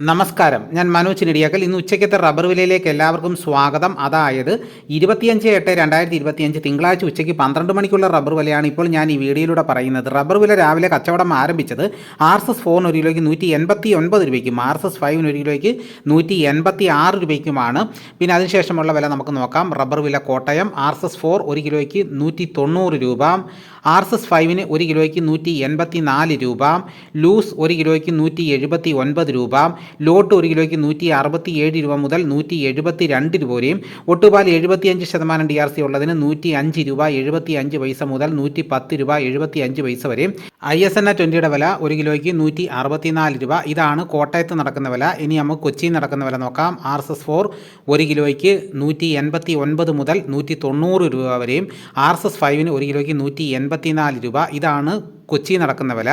നമസ്കാരം. ഞാൻ മനോജ് നെടിയാക്കൽ ഇന്ന് ഉച്ചയ്ക്കത്തെ റബ്ബർ വിലയിലേക്ക് എല്ലാവർക്കും സ്വാഗതം. അതായത് ഇരുപത്തിയഞ്ച് എട്ട് രണ്ടായിരത്തി ഇരുപത്തിയഞ്ച് തിങ്കളാഴ്ച ഉച്ചയ്ക്ക് പന്ത്രണ്ട് മണിക്കുള്ള റബ്ബർ വിലയാണ് ഇപ്പോൾ ഞാൻ ഈ വീഡിയോയിലൂടെ പറയുന്നത്. റബ്ബർ വില രാവിലെ കച്ചവടം ആരംഭിച്ചത് ആർ എസ് എസ് ഫോറിന് ഒരു കിലോയ്ക്ക് നൂറ്റി എൺപത്തി ഒൻപത് രൂപയ്ക്കും ആർ എസ് എസ് ഫൈവിന് ഒരു കിലോയ്ക്ക് നൂറ്റി എൺപത്തി ആറ് രൂപയ്ക്കുമാണ്. പിന്നെ അതിനുശേഷമുള്ള വില നമുക്ക് നോക്കാം. റബ്ബർ വില Kottayam R S S four ഒരു കിലോയ്ക്ക് നൂറ്റി തൊണ്ണൂറ് രൂപ ആർ എസ് എസ് ഫൈവിന് ഒരു കിലോയ്ക്ക് നൂറ്റി എൺപത്തി നാല് രൂപ ലൂസ് ഒരു കിലോയ്ക്ക് നൂറ്റി എഴുപത്തി ഒൻപത് രൂപ ലോട്ട് ഒരു കിലോയ്ക്ക് നൂറ്റി അറുപത്തി ഏഴ് രൂപ മുതൽ നൂറ്റി എഴുപത്തി രണ്ട് രൂപ വരെയും ഒട്ടുപാൽ എഴുപത്തിയഞ്ച് ശതമാനം ഡി ആർ സി ഉള്ളതിന് നൂറ്റി അഞ്ച് രൂപ എഴുപത്തി അഞ്ച് പൈസ മുതൽ നൂറ്റി പത്ത് രൂപ എഴുപത്തി അഞ്ച് പൈസ വരെയും. ഐ എസ് എൻ എ ട്വന്റിയുടെ വില ഒരു കിലോയ്ക്ക് നൂറ്റി അറുപത്തിനാല് രൂപ. ഇതാണ് കോട്ടയത്ത് നടക്കുന്ന വില. ഇനി നമുക്ക് കൊച്ചിയിൽ നടക്കുന്ന വില നോക്കാം. ആർ എസ് എസ് ഫോർ ഒരു കിലോയ്ക്ക് നൂറ്റി എൺപത്തി ഒൻപത് മുതൽ നൂറ്റി തൊണ്ണൂറ് രൂപ വരെയും. ആർ എസ് എസ് ഫൈവിന് ഒരു കിലോയ്ക്ക് നൂറ്റി എൺപത്തിനാല് രൂപ. ഇതാണ് കൊച്ചി നടക്കുന്ന വില.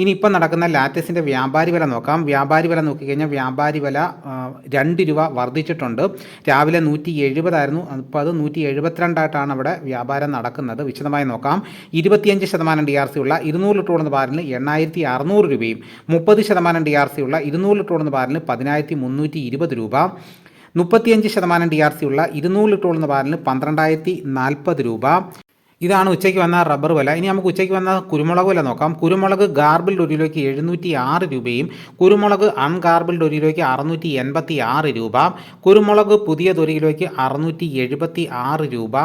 ഇനി ഇപ്പം നടക്കുന്ന ലാറ്റസിന്റെ വ്യാപാരി വില നോക്കാം. വ്യാപാരി വില നോക്കിക്കഴിഞ്ഞാൽ വ്യാപാരി വില രണ്ട് രൂപ വർദ്ധിച്ചിട്ടുണ്ട്. രാവിലെ നൂറ്റി എഴുപതായിരുന്നു അപ്പോൾ അത് നൂറ്റി എഴുപത്തിരണ്ടായിട്ടാണ് അവിടെ വ്യാപാരം നടക്കുന്നത്. വിശദമായി നോക്കാം. ഇരുപത്തിയഞ്ച് ശതമാനം ഡി ആർ സി ഉള്ള ഇരുന്നൂറ് ലിറ്റർ ഉള്ള ബാരലിന് എണ്ണായിരത്തി അറുന്നൂറ് രൂപയും മുപ്പത് ശതമാനം ഡി ആർ സി ഉള്ള ഇരുന്നൂറ് ലിറ്റർ ഉള്ള ബാരലിന് പതിനായിരത്തി മുന്നൂറ്റി ഇരുപത് രൂപ മുപ്പത്തിയഞ്ച് ശതമാനം ഡി ആർ സി ഉള്ള ഇരുന്നൂറ് ലിറ്റർ ഉള്ള ബാരലിന് പന്ത്രണ്ടായിരത്തി നാൽപ്പത് രൂപ. ഇതാണ് ഉച്ചയ്ക്ക് വന്ന റബ്ബർ വില. ഇനി നമുക്ക് ഉച്ചയ്ക്ക് വന്ന കുരുമുളക് വില നോക്കാം. കുരുമുളക് ഗാർബിൾഡ് ഒരു എഴുന്നൂറ്റി ആറ് രൂപയും കുരുമുളക് അൺഗാർബിൾഡ് ഒരു അറുന്നൂറ്റി എൺപത്തി ആറ് രൂപ കുരുമുളക് പുതിയ ഒരു കിലോയ്ക്ക് അറുന്നൂറ്റി എഴുപത്തി ആറ് രൂപ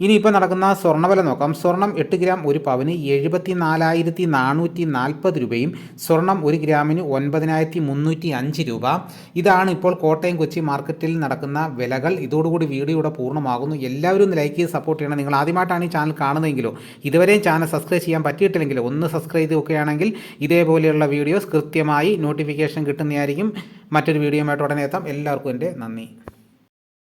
ഇനിയിപ്പോൾ നടക്കുന്ന സ്വർണവില നോക്കാം. സ്വർണം എട്ട് ഗ്രാം ഒരു പവന് എഴുപത്തി നാലായിരത്തി നാനൂറ്റി നാൽപ്പത് രൂപയും സ്വർണം ഒരു ഗ്രാമിന് ഒൻപതിനായിരത്തി മുന്നൂറ്റി അഞ്ച് രൂപ. ഇതാണ് ഇപ്പോൾ കോട്ടയം കൊച്ചി മാർക്കറ്റിൽ നടക്കുന്ന വിലകൾ. ഇതോടുകൂടി വീഡിയോ ഇവിടെ പൂർണമാകുന്നു. എല്ലാവരും ഒന്ന് ലൈക്ക് ചെയ്ത് സപ്പോർട്ട് ചെയ്യണം. നിങ്ങൾ ആദ്യമായിട്ടാണ് ഈ ചാനൽ കാണുന്നതെങ്കിലോ ഇതുവരെയും ചാനൽ സബ്സ്ക്രൈബ് ചെയ്യാൻ പറ്റിയിട്ടില്ലെങ്കിലോ ഒന്ന് സബ്സ്ക്രൈബ് ചെയ്യുകയാണെങ്കിൽ ഇതേപോലെയുള്ള വീഡിയോസ് കൃത്യമായി നോട്ടിഫിക്കേഷൻ കിട്ടുന്നതായിരിക്കും. മറ്റൊരു വീഡിയോയുമായിട്ട് ഉടനെ എത്താം. എല്ലാവർക്കും എന്റെ നന്ദി.